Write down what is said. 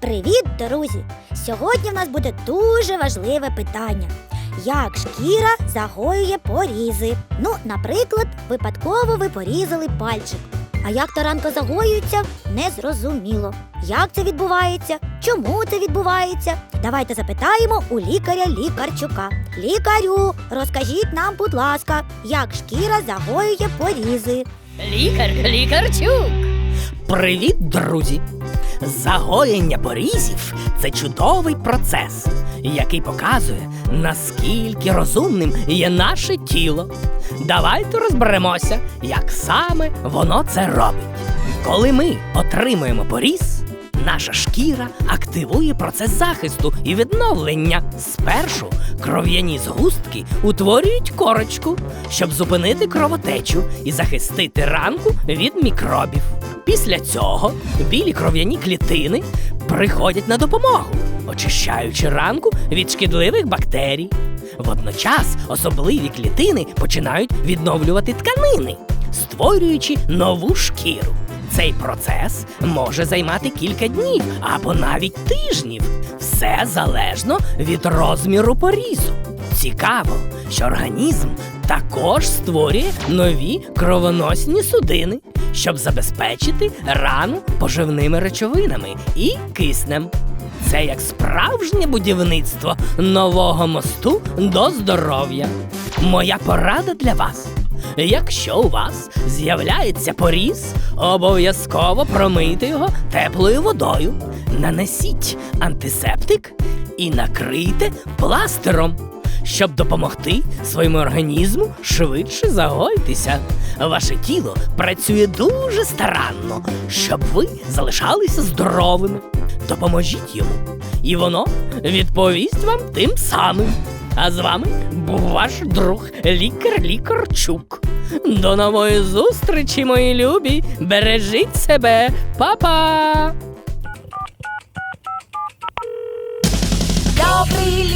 Привіт, друзі! Сьогодні в нас буде дуже важливе питання. Як шкіра загоює порізи? Ну, наприклад, випадково ви порізали пальчик. А як таранка загоюється, незрозуміло. Як це відбувається? Чому це відбувається? Давайте запитаємо у лікаря лікарчука. Лікарю, розкажіть нам, будь ласка, як шкіра загоює порізи. Лікар, лікарчук. Привіт, друзі! Загоєння порізів це чудовий процес, який показує, наскільки розумним є наше тіло. Давайте розберемося, як саме воно це робить. Коли ми отримуємо поріз, наша шкіра активує процес захисту і відновлення. Спершу кров'яні згустки утворюють корочку, щоб зупинити кровотечу і захистити ранку від мікробів. Після цього білі кров'яні клітини приходять на допомогу, очищаючи ранку від шкідливих бактерій. Водночас особливі клітини починають відновлювати тканини, створюючи нову шкіру. Цей процес може займати кілька днів або навіть тижнів. Все залежно від розміру порізу. Цікаво, що організм також створює нові кровоносні судини, щоб забезпечити рану поживними речовинами і киснем. Це як справжнє будівництво нового мосту до здоров'я. Моя порада для вас. Якщо у вас з'являється поріз, обов'язково промийте його теплою водою, нанесіть антисептик і накрийте пластером, щоб допомогти своєму організму швидше загоїтися. Ваше тіло працює дуже старанно, щоб ви залишалися здоровими. Допоможіть йому, і воно відповість вам тим самим. А з вами був ваш друг лікар Лікарчук. До нової зустрічі, мої любі! Бережіть себе, Па-па! Добрий